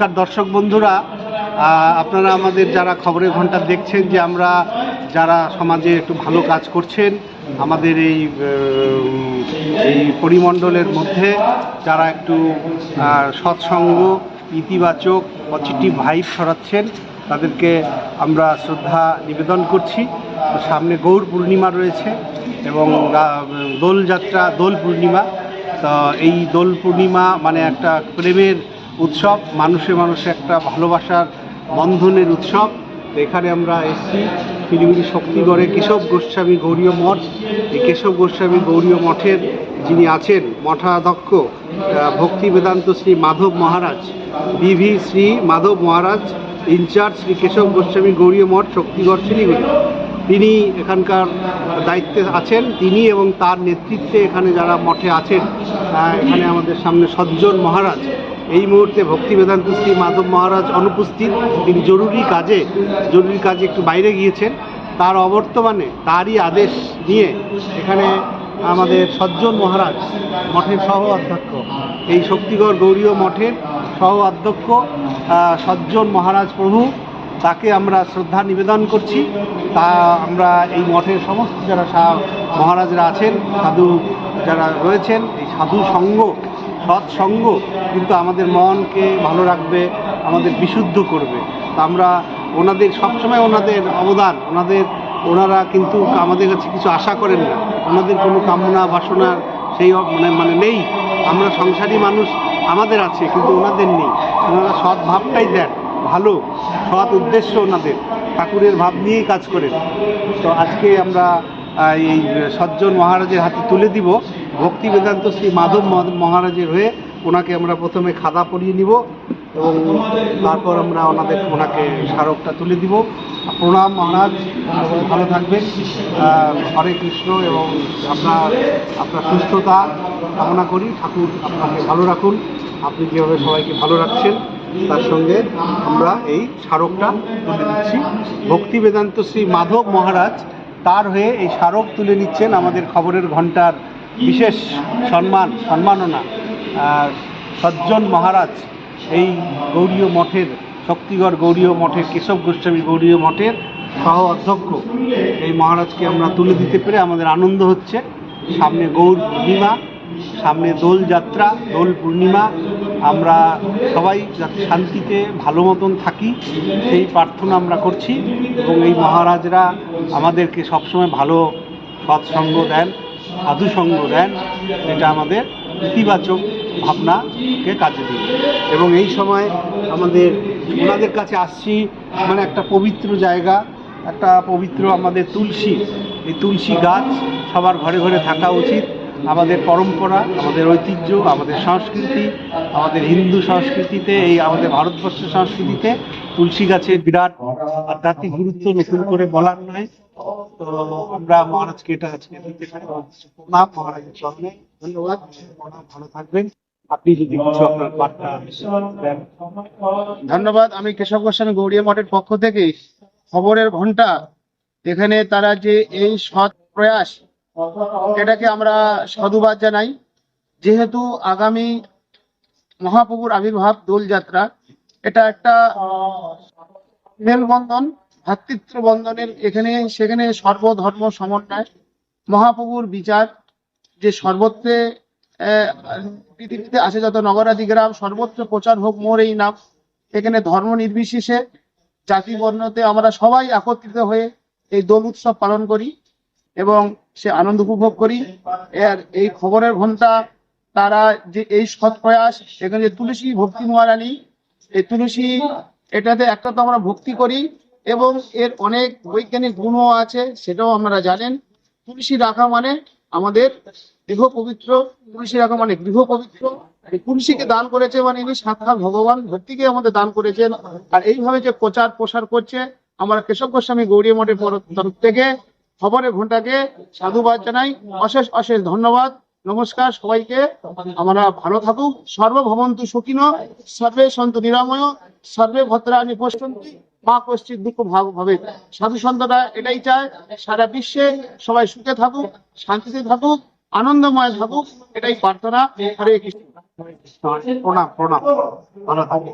নমস্কার দর্শক বন্ধুরা আপনারা আমাদের যারা খবরের ঘণ্টা দেখছেন যে আমরা যারা সমাজে একটু ভালো কাজ করছেন, আমাদের এই এই পরিমণ্ডলের মধ্যে যারা একটু সৎসঙ্গ, ইতিবাচক, পজিটিভ ভাইব ছড়াচ্ছেন, তাদেরকে আমরা শ্রদ্ধা নিবেদন করছি। সামনে গৌর পূর্ণিমা রয়েছে এবং দোলযাত্রা, দোল পূর্ণিমা। তো এই দোল পূর্ণিমা মানে একটা প্রেমের উৎসব, মানুষে মানুষে একটা ভালোবাসার বন্ধনের উৎসব। এখানে আমরা এসেছি, শিলিগুড়ি শক্তিগড়ে কেশব গোস্বামী গৌরীয় মঠ। এই কেশব গোস্বামী গৌরীয় মঠের যিনি আছেন, মঠাধ্যক্ষ ভক্তি বেদান্ত শ্রী মাধব মহারাজ, বিভি শ্রী মাধব মহারাজ, ইনচার্জ শ্রী কেশব গোস্বামী গৌরীয় মঠ, শক্তিগড়, শিলিগুড়ি। তিনি এখানকার দায়িত্বে আছেন, তিনি এবং তার নেতৃত্বে এখানে যারা মঠে আছেন এখানে আমাদের সামনে সজ্জন মহারাজ। এই মুহূর্তে ভক্তি বেদান্ত শ্রী মাধব মহারাজ অনুপস্থিত। তিনি জরুরি কাজে জরুরি কাজে একটু বাইরে গিয়েছেন। তার অবর্তমানে তারই আদেশ নিয়ে এখানে আমাদের সজ্জন মহারাজ মঠের সহ অধ্যক্ষ, এই শক্তিগড় গৌরীয় মঠের সহ অধ্যক্ষ সজ্জন মহারাজ প্রভু তাকে আমরা শ্রদ্ধা নিবেদন করছি। তা আমরা এই মঠের সমস্ত যারা মহারাজরা আছেন, সাধু যারা রয়েছেন, এই সাধু সঙ্গ সৎসঙ্গ কিন্তু আমাদের মনকে ভালো রাখবে, আমাদের বিশুদ্ধ করবে। তা আমরা ওনাদের, সবসময় ওনাদের অবদান, ওনাদের, ওনারা কিন্তু আমাদের কাছে কিছু আশা করেন না। ওনাদের কোনো কামনা, বাসনা সেই মানে মানে নেই। আমরা সংসারী মানুষ আমাদের আছে, কিন্তু ওনাদের নেই। ওনারা সৎ ভাবটাই দেন, ভালো। সৎ উদ্দেশ্য ওনাদের, ঠাকুরের ভাব নিয়েই কাজ করেন। তো আজকে আমরা এই সজ্জন মহারাজের হাতে তুলে দিব। ভক্তি বেদান্ত শ্রী মাধব মহ- মহারাজের হয়ে ওনাকে আমরা প্রথমে খাদা পরিয়ে নিব এবং তারপর আমরা ওনাদের, ওনাকে স্মারকটা তুলে দিব। প্রণাম মহারাজ, ভালো থাকবেন। হরে কৃষ্ণ এবং আপনার আপনার সুস্থতা কামনা করি। ঠাকুর আপনাকে ভালো রাখুন। আপনি যেভাবে সবাইকে ভালো রাখছেন। তার সঙ্গে আমরা এই স্মারকটা তুলে দিচ্ছি। ভক্তি বেদান্ত শ্রী মাধব মহারাজ তার হয়ে এই স্মারক তুলে নিচ্ছেন আমাদের খবরের ঘণ্টার বিশেষ সম্মান, সম্মাননা। সজ্জন মহারাজ, এই গৌরীয় মঠের, শক্তিগড় গৌরীয় মঠের, কেশব গোস্বামী গৌরীয় মঠের সহ অধ্যক্ষ, এই মহারাজকে আমরা তুলে দিতে পেরে আমাদের আনন্দ হচ্ছে। সামনে গৌর পূর্ণিমা সামনে দোল যাত্রা, দোল পূর্ণিমা। আমরা সবাই যাতে শান্তিতে ভালো মতন থাকি, সেই প্রার্থনা আমরা করছি এবং এই মহারাজরা আমাদেরকে সবসময় ভালো সৎসঙ্গ দেন সাধু সঙ্গ দেন, এটা আমাদের ইতিবাচক ভাবনাকে কাজে দিবে। এবং এই সময় আমাদের, ওনাদের কাছে আসছি মানে একটা পবিত্র জায়গা, একটা পবিত্র আমাদের তুলসী। এই তুলসী গাছ সবার ঘরে ঘরে থাকা উচিত। আমাদের পরম্পরা, আমাদের ঐতিহ্য, আমাদের সংস্কৃতি, আমাদের হিন্দু সংস্কৃতিতে, এই আমাদের ভারতবর্ষের সংস্কৃতিতে তুলসী গাছের বিরাট আধ্যাত্মিক গুরুত্ব নতুন করে বলার নয়। তো আমরা মহারাজকে এটা আজকে মহারাজের ধন্যবাদ। ভালো থাকবেন। ধন্যবাদ। আমি কেশব গোস্বামী গৌড়িয়া মঠের পক্ষ থেকে খবরের ঘণ্টা এখানে তারা যে এই সৎ প্রয়াস এটাকে আমরা সাধুবাদ জানাই? যেহেতু আগামী মহাপ্রভুর আবির্ভাব দোলযাত্রা, এটা একটা মেলবন্ধন ভ্রাতৃত্ব বন্ধনের এখানে, সেখানে সর্বধর্ম সমন্বয়, মহাপ্রভুর বিচার, যে সর্বত্রে পৃথিবীতে আছে যত নগরাদি গ্রাম সর্বত্র প্রচার হোক মোর এই নাম, এখানে ধর্ম নির্বিশেষে জাতি বর্ণতে আমরা সবাই একত্রিত হয়ে এই দোল উৎসব পালন করি এবং সে আনন্দ উপভোগ করি। এর এই খবরের ঘণ্টা, তারা যে এই সৎ প্রয়াস, এখানে যে তুলসী ভক্তি মহারানী, এই তুলসী, এটাতে একটা তো আমরা ভক্তি করি এবং এর অনেক বৈজ্ঞানিক গুণও আছে, সেটাও আমরা জানেন। তুলসী রাখা মানে আমাদের গৃহ পবিত্র, তুলসী রাখা মানে গৃহ পবিত্র। তুলসীকে দান করেছে মানে ইনি সাক্ষাৎ ভগবান, ভক্তিকে আমাদের দান করেছেন। আর এইভাবে যে প্রচার প্রসার করছে, আমরা কেশব গোস্বামী গৌরী মঠের পর- থেকে খবরের ঘন্টাকে সাধুবাদ জানাই। অশেষ অশেষ ধন্যবাদ। নমস্কার সবাইকে। আমরা ভালো থাকুক। সর্বভবন্তু সুখিন। সর্বে সন্ত নিরাময়। সর্বে ভদ্রাণী পশ্যন্তি। মা কশ্চিত দুঃখ ভাব হবে সাধু সন্তরা এটাই চায়। সারা বিশ্বে সবাই সুখে থাকুক, শান্তিতে থাকুক, আনন্দময় থাকুক, এটাই প্রার্থনা। হরে কৃষ্ণ। প্রণাম প্রণাম। ভালো থাকবেন